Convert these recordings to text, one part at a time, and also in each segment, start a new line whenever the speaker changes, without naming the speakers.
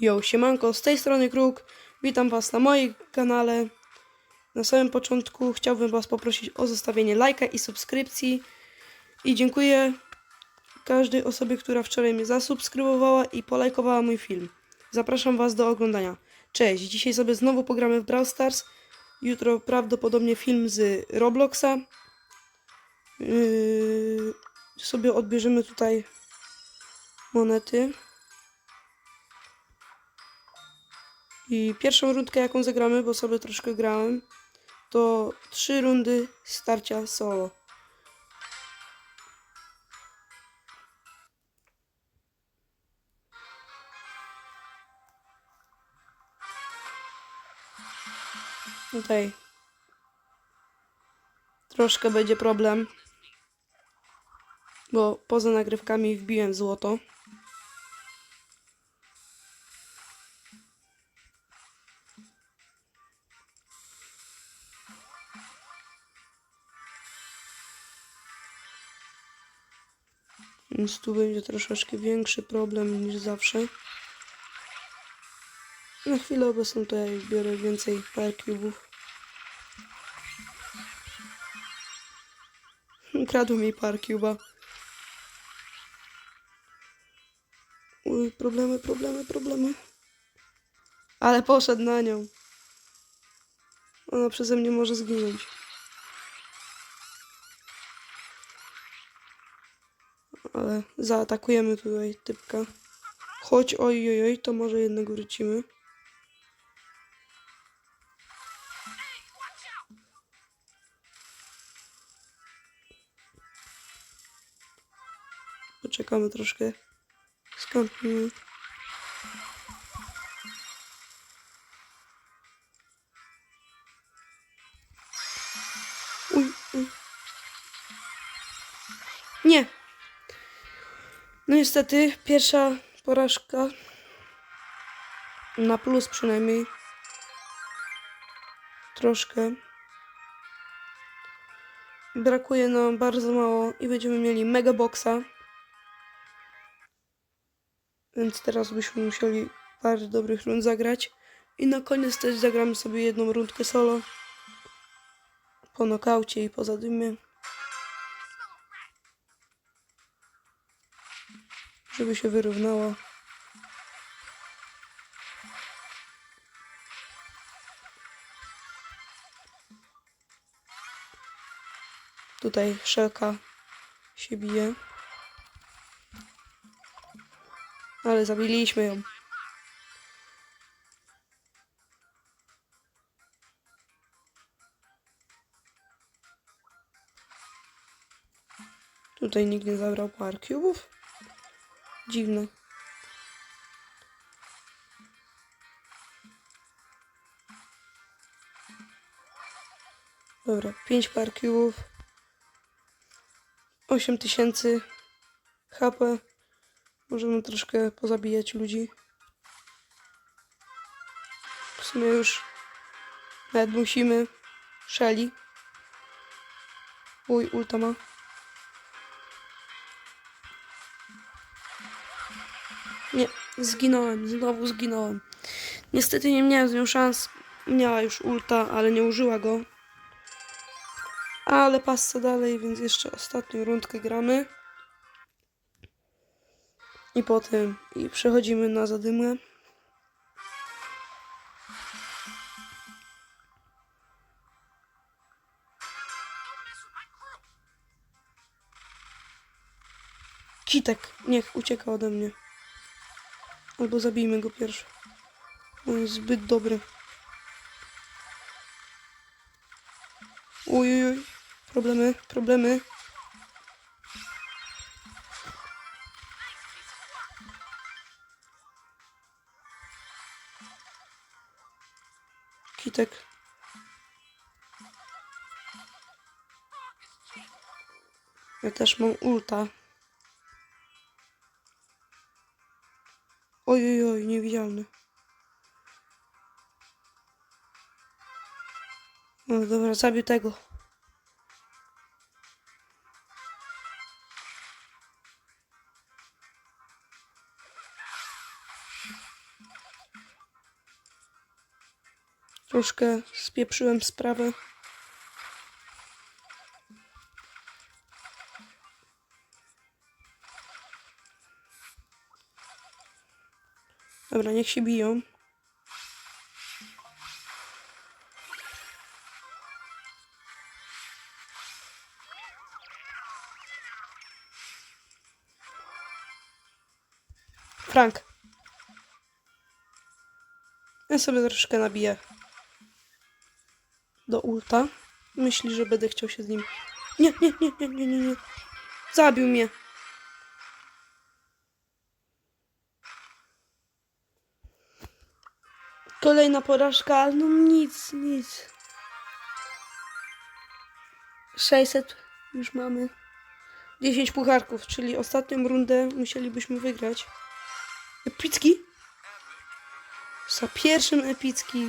Yo, siemanko, z tej strony Kruk. Witam Was na moim kanale. Na samym początku chciałbym Was poprosić o zostawienie lajka i subskrypcji. I dziękuję każdej osobie, która wczoraj mnie zasubskrybowała i polajkowała mój film. Zapraszam Was do oglądania. Cześć, dzisiaj sobie znowu pogramy w Brawl Stars. Jutro prawdopodobnie film z Robloxa. Yy, sobie odbierzemy tutaj monety. I pierwszą rundkę, jaką zagramy, bo sobie troszkę grałem, to trzy rundy starcia solo. Tutaj troszkę będzie problem, bo poza nagrywkami wbiłem złoto. Więc tu będzie troszeczkę większy problem niż zawsze. Na chwilę obecną to ja biorę więcej par. Kradł mi par. Uj, problemy, problemy, problemy. Ale poszedł na nią. Ona przeze mnie może zginąć. Zaatakujemy tutaj typka. Chodź, oj, oj, oj, to może jednego wrócimy. Poczekamy troszkę. Uj, uj. Nie, no niestety, pierwsza porażka. Na plus przynajmniej. Troszkę. Brakuje nam bardzo mało i będziemy mieli mega boxa. Więc teraz byśmy musieli parę dobrych rund zagrać. I na koniec też zagramy sobie jedną rundkę solo. Po nokaucie i po zadymie. Żeby się wyrównało. Tutaj szelka się bije. Ale zabiliśmy ją. Tutaj nikt nie zabrał par cubów. Dziwne. Dobra, 5 par cubów. 8 tysięcy HP. Możemy troszkę pozabijać ludzi. W sumie już nawet musimy. Shelly. Uj, ulta ma. Zginąłem, znowu zginąłem. Niestety nie miałem z nią szans. Miała już ulta, ale nie użyła go. Ale passa dalej, więc jeszcze ostatnią rundkę gramy. I potem i przechodzimy na zadymę. Kitek, niech ucieka ode mnie. Albo zabijmy go pierwszy. On jest zbyt dobry. Uj. Problemy, problemy. Kitek. Ja też mam ulta. Oj, oj, oj, niewidzialny. No dobra, zabił tego. Troszkę spieprzyłem sprawę. Dobra, niech się biją. Frank. Ja sobie troszkę nabiję do ulta. Myśli, że będę chciał się z nim. Nie, nie, nie, nie, nie, nie, nie. Zabił mnie. Kolejna porażka, no nic, nic. 600 już mamy. 10 pucharków, czyli ostatnią rundę musielibyśmy wygrać. Epicki? Za pierwszym epicki.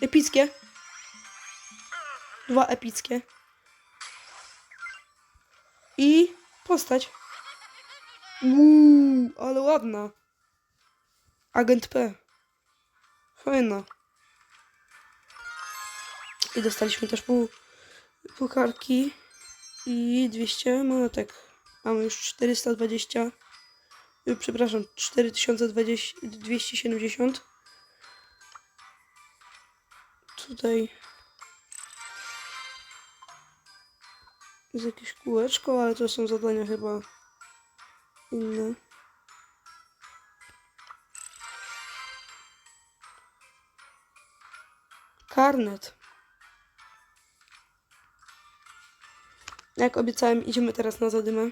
Epickie. Dwa epickie. I postać. Uuu, ale ładna. Agent P. Fajna. I dostaliśmy też pół pucharki i 200 monetek. Mamy już 420. y, Przepraszam, 4270. Tutaj jest jakieś kółeczko, ale to są zadania chyba inne. Karnet. Jak obiecałem, idziemy teraz na zadymę.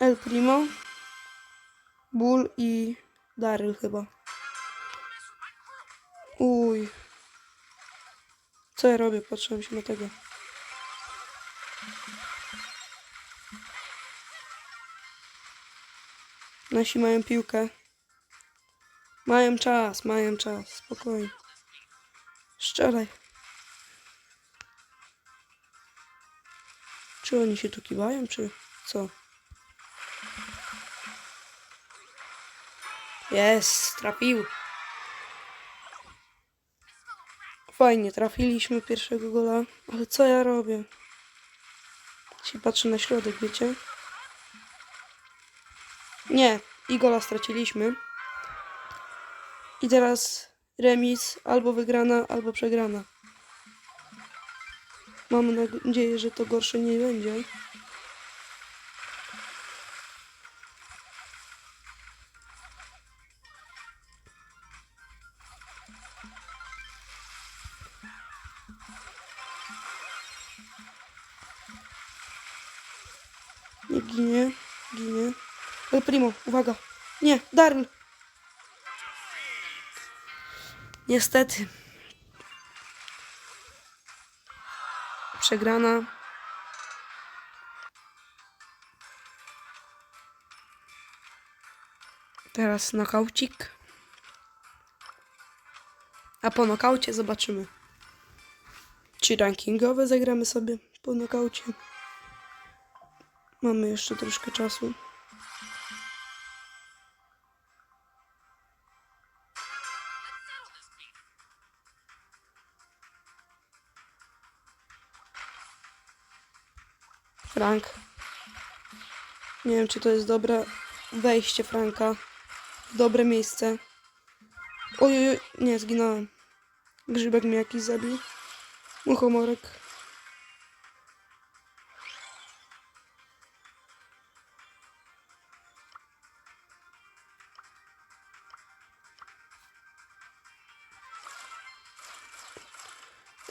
El Primo, Bull i Daryl chyba. Co ja robię? Patrzyłem się na tego. Nasi mają piłkę. Mają czas, mają czas. Spokojnie. Szczeraj. Czy oni się tu kiwają, czy co? Jest, trafił. Fajnie, trafiliśmy pierwszego gola. Ale co ja robię? Się patrzę na środek, wiecie? Nie, i gola straciliśmy. I teraz remis, albo wygrana, albo przegrana. Mam nadzieję, że to gorsze nie będzie. Primo, uwaga. Nie, Daryl. Niestety. Przegrana. Teraz nokaucik. A po nokaucie zobaczymy. Czy rankingowe zagramy sobie po nokaucie. Mamy jeszcze troszkę czasu. Frank. Nie wiem, czy to jest dobre wejście Franka. Dobre miejsce. Oj, oj, oj, nie, zginąłem. Grzybek mnie jakiś zabił. Muchomorek.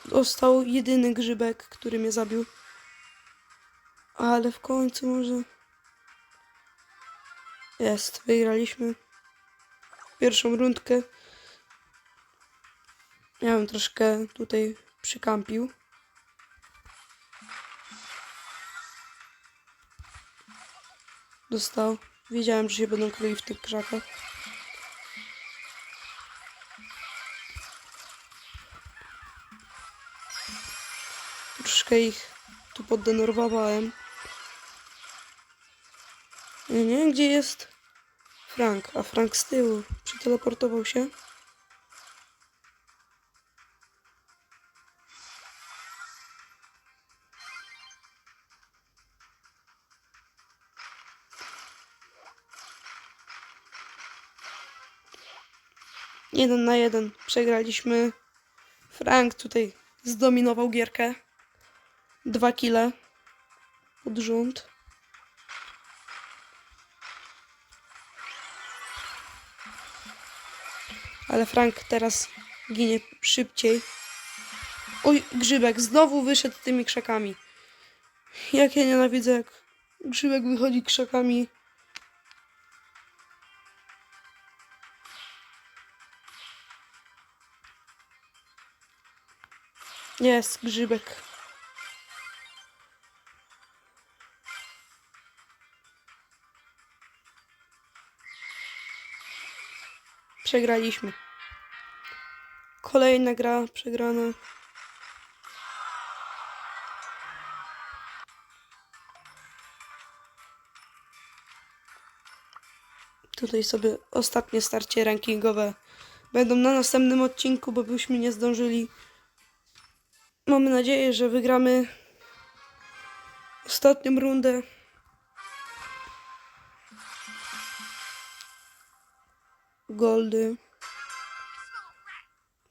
Został jedyny grzybek, który mnie zabił. Ale w końcu może. Jest, wygraliśmy pierwszą rundkę. Ja bym troszkę tutaj przykampił. Dostał. Wiedziałem, że się będą kryli w tych krzakach. Troszkę ich tu poddenerwowałem. Nie, gdzie jest Frank? A Frank z tyłu. Przeteleportował się. Jeden na jeden przegraliśmy. Frank tutaj zdominował gierkę. Dwa kile pod rząd. Ale Frank teraz ginie szybciej. Oj, grzybek znowu wyszedł tymi krzakami. Jak ja nienawidzę, jak grzybek wychodzi krzakami. Jest grzybek. Przegraliśmy. Kolejna gra przegrana. Tutaj sobie ostatnie starcie rankingowe będą na następnym odcinku, bo byśmy nie zdążyli. Mamy nadzieję, że wygramy ostatnią rundę. Goldy.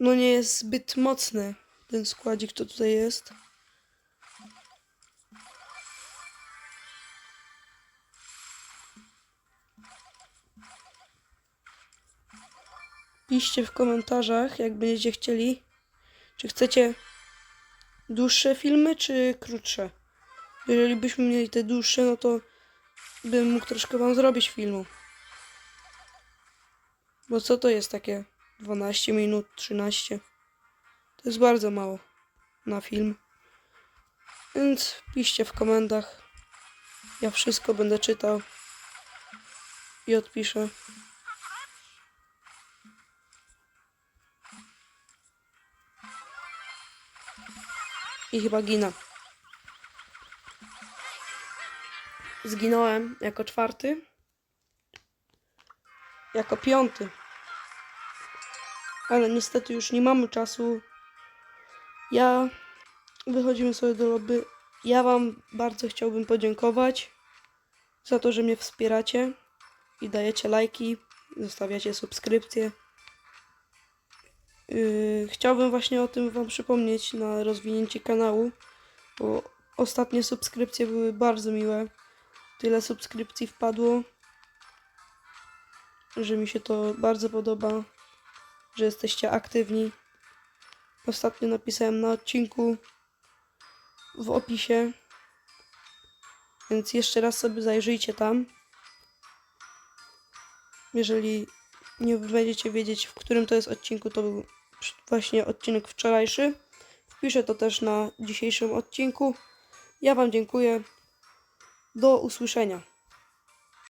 No nie jest zbyt mocny ten składzik, co tutaj jest. Piszcie w komentarzach, jak będziecie chcieli. Czy chcecie dłuższe filmy, czy krótsze? Jeżeli byśmy mieli te dłuższe, no to bym mógł troszkę wam zrobić filmu. Bo co to jest takie 12 minut, 13? To jest bardzo mało na film. Więc piszcie w komentarzach. Ja wszystko będę czytał i odpiszę. I chyba ginę. Zginąłem jako czwarty. Jako piąty. Ale niestety już nie mamy czasu. Ja wychodzimy sobie do lobby. Ja wam bardzo chciałbym podziękować za to, że mnie wspieracie i dajecie lajki, zostawiacie subskrypcje. Yy, chciałbym właśnie o tym Wam przypomnieć na rozwinięcie kanału, bo ostatnie subskrypcje były bardzo miłe. Tyle subskrypcji wpadło, że mi się to bardzo podoba, że jesteście aktywni. Ostatnio napisałem na odcinku w opisie, więc jeszcze raz sobie zajrzyjcie tam. Jeżeli nie będziecie wiedzieć, w którym to jest odcinku, to był właśnie odcinek wczorajszy. Wpiszę to też na dzisiejszym odcinku. Ja Wam dziękuję. Do usłyszenia.